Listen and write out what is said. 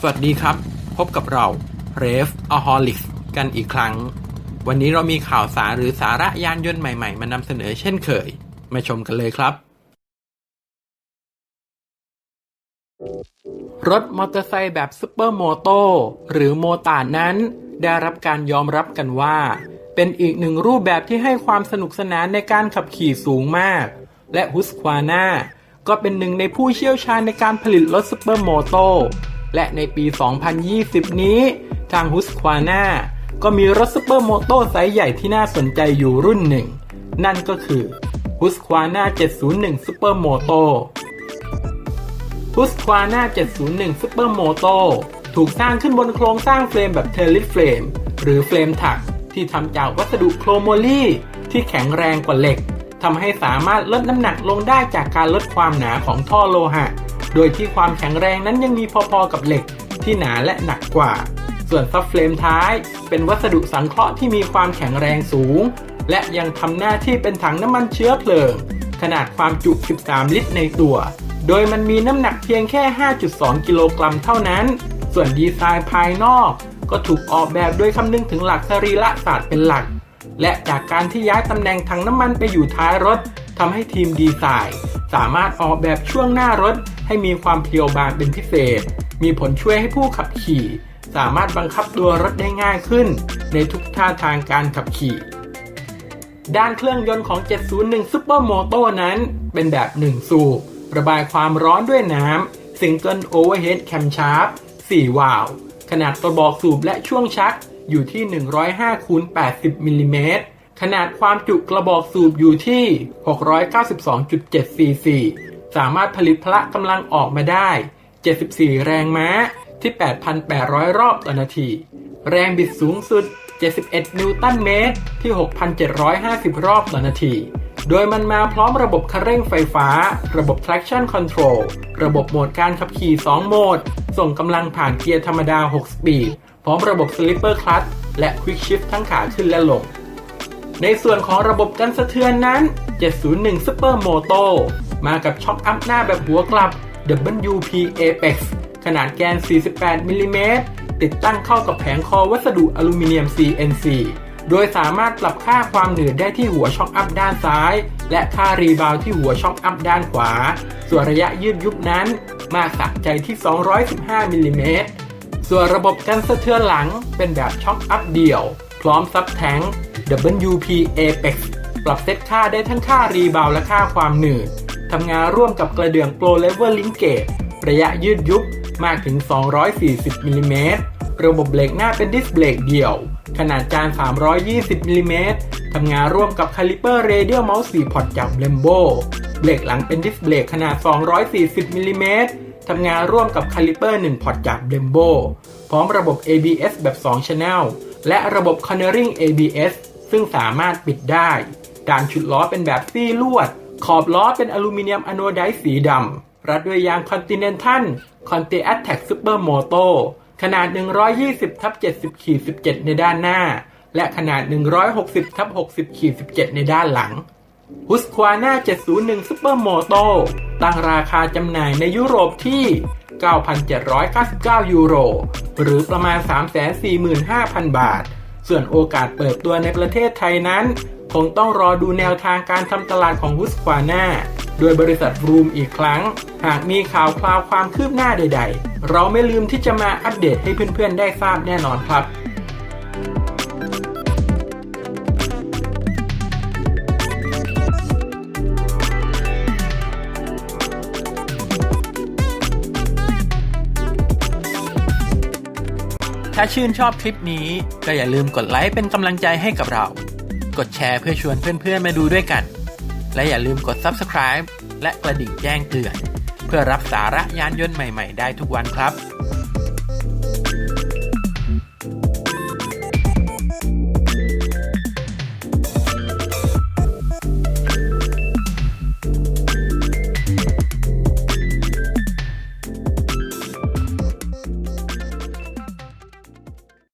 สวัสดีครับ พบกับเรา r e v a h o l i c กันอีกครั้ง วันนี้เรามีข่าวสารหรือสาระยานยนต์ใหม่ๆ มานำเสนอเช่นเคย มาชมกันเลยครับ รถมอเตอร์ไซค์แบบซูเปอร์โมโตหรือโมตาร์นั้นได้รับการยอมรับกันว่า เป็นอีกหนึ่งรูปแบบที่ให้ความสนุกสนานในการขับขี่สูงมาก และฮุสควาน่าก็เป็นหนึ่งในผู้เชี่ยวชาญในการผลิตรถซูเปอร์โมโต และในปี 2020 นี้ ทางฮุสควาน่าก็มีรถซูเปอร์โมโตไซส์ใหญ่ที่น่าสนใจอยู่รุ่นหนึ่ง นั่นก็คือฮุสควาน่า701ซูเปอร์โมโตฮุสควาน่า701 Super Moto ถูกสร้างขึ้นบนโครงสร้างเฟรมแบบเทลิเฟรมหรือเฟรมถักที่ทำจากวัสดุโครโมลีที่แข็งแรงกว่าเหล็กทำให้สามารถลดน้ำหนักลงได้จากการลดความหนาของท่อโลหะ โดยที่ความแข็งแรงนั้นยังมีพอๆกับเหล็กที่หนาและหนักกว่า ส่วนซับเฟรมท้าย เป็นวัสดุสังเคราะห์ที่มีความแข็งแรงสูง และยังทำหน้าที่เป็นถังน้ำมันเชื้อเพลิง ขนาดความจุ 13 ลิตรในตัว โดยมันมีน้ำหนักเพียงแค่ 5.2 กิโลกรัมเท่านั้น ส่วนดีไซน์ภายนอก ก็ถูกออกแบบโดยคำนึงถึงหลักสรีระศาสตร์เป็นหลัก และจากการที่ย้ายตำแหน่งถังน้ำมันไปอยู่ท้ายรถทำให้ทีมดีไซน์ สามารถออกแบบช่วงหน้ารถ ให้มีความเพรียวบางเป็นพิเศษ มีผลช่วยให้ผู้ขับขี่ สามารถบังคับตัวรถได้ง่ายขึ้น ในทุกท่าทางการขับขี่ ด้านเครื่องยนต์ของ 701 Super Moto นั้น เป็นแบบ 1 สูบ ระบายความร้อนด้วยน้ำ Single Overhead Camshaft 4 วาล์วขนาดกระบอกสูบและช่วงชักอยู่ที่ 105คูณ80มิลลิเมตร ขนาดความจุกระบอกสูบอยู่ที่ 692.7ซีซี สามารถผลิตพละกำลังออกมาได้ 74 แรงม้าที่ 8,800 รอบต่อนาที แรงบิดสูงสุด 71 นิวตันเมตรที่ 6,750 รอบต่อนาที โดยมันมาพร้อมระบบคันเร่งไฟฟ้า ระบบ traction control ระบบโหมดการขับขี่ 2 โหมด ส่งกำลังผ่านเกียร์ธรรมดา 6 สปีด พร้อมระบบ slipper clutch และ quick shift ทั้งขาขึ้นและลง ในส่วนของระบบกันสะเทือนนั้น 701 Super Moto มากับช็อคอัพหน้าแบบหัวกลับ WP Apex ขนาดแกน 48มิลลิเมตรติดตั้งเข้ากับแผงคอวัสดุอลูมิเนียม CNC โดยสามารถปรับค่าความหนืดได้ที่หัวช็อคอัพด้านซ้าย และค่ารีบาวที่หัวช็อคอัพด้านขวา ส่วนระยะยืดยุบนั้นมากสะใจที่ 215มิลลิเมตรส่วนระบบกันสะเทือนหลังเป็นแบบช็อคอัพเดี่ยว พร้อมซับแทง WP Apex ปรับเซตค่าได้ทั้งค่ารีบาวและค่าความหนืดำงานร่วมกับกระเดื่อง Pro Level Linkage ระยะยืดยุบมากถึง 240มิลลิเมตรระบบเบรกหน้าเป็นดิสเบรกเดี่ยว ขนาดจาน 320มิลลิเมตรทำงานร่วมกับคาลิเปอร์เรเดียลเมาส์4พอร์ตจาก Lembo เบรกหลังเป็นดิสเบรกขนาด 240มิลลิเมตรทำงานร่วมกับคาลิเปอร์1พอร์ตจาก Lembo พร้อมระบบ ABS แบบ 2 Channel และระบบ Cornering ABS ซึ่งสามารถปิดได้ด่านชุดล้อเป็นแบบซี่ลวด ขอบล้อเป็นอลูมิเนียมอะโนไดซ์สีดำ รัดด้วยยาง Continental Conti Attack Super Moto ขนาด 120ทับ70ขีด17 ในด้านหน้า และขนาด 160ทับ60ขีด17 ในด้านหลัง Husqvarna 701 Super Moto ตั้งราคาจำหน่ายในยุโรปที่ 9,799 ยูโร หรือประมาณ 345,000 บาท ส่วนโอกาสเปิดตัวในประเทศไทยนั้น คงต้องรอดูแนวทางการทำตลาดของฮุสควาน่าโดยบริษัทรูมอีกครั้ง หากมีข่าวคราวความคืบหน้าใด ๆ เราไม่ลืมที่จะมาอัปเดตให้เพื่อนๆได้ทราบแน่นอนครับ ถ้าชื่นชอบคลิปนี้ ก็อย่าลืมกดไลค์เป็นกำลังใจให้กับเรา กดแชร์เพื่อชวนเพื่อนๆมาดูด้วยกัน และอย่าลืมกด Subscribe และกระดิ่งแจ้งเตือน เพื่อรับสาระยานยนต์ใหม่ ๆ ได้ทุกวันครับ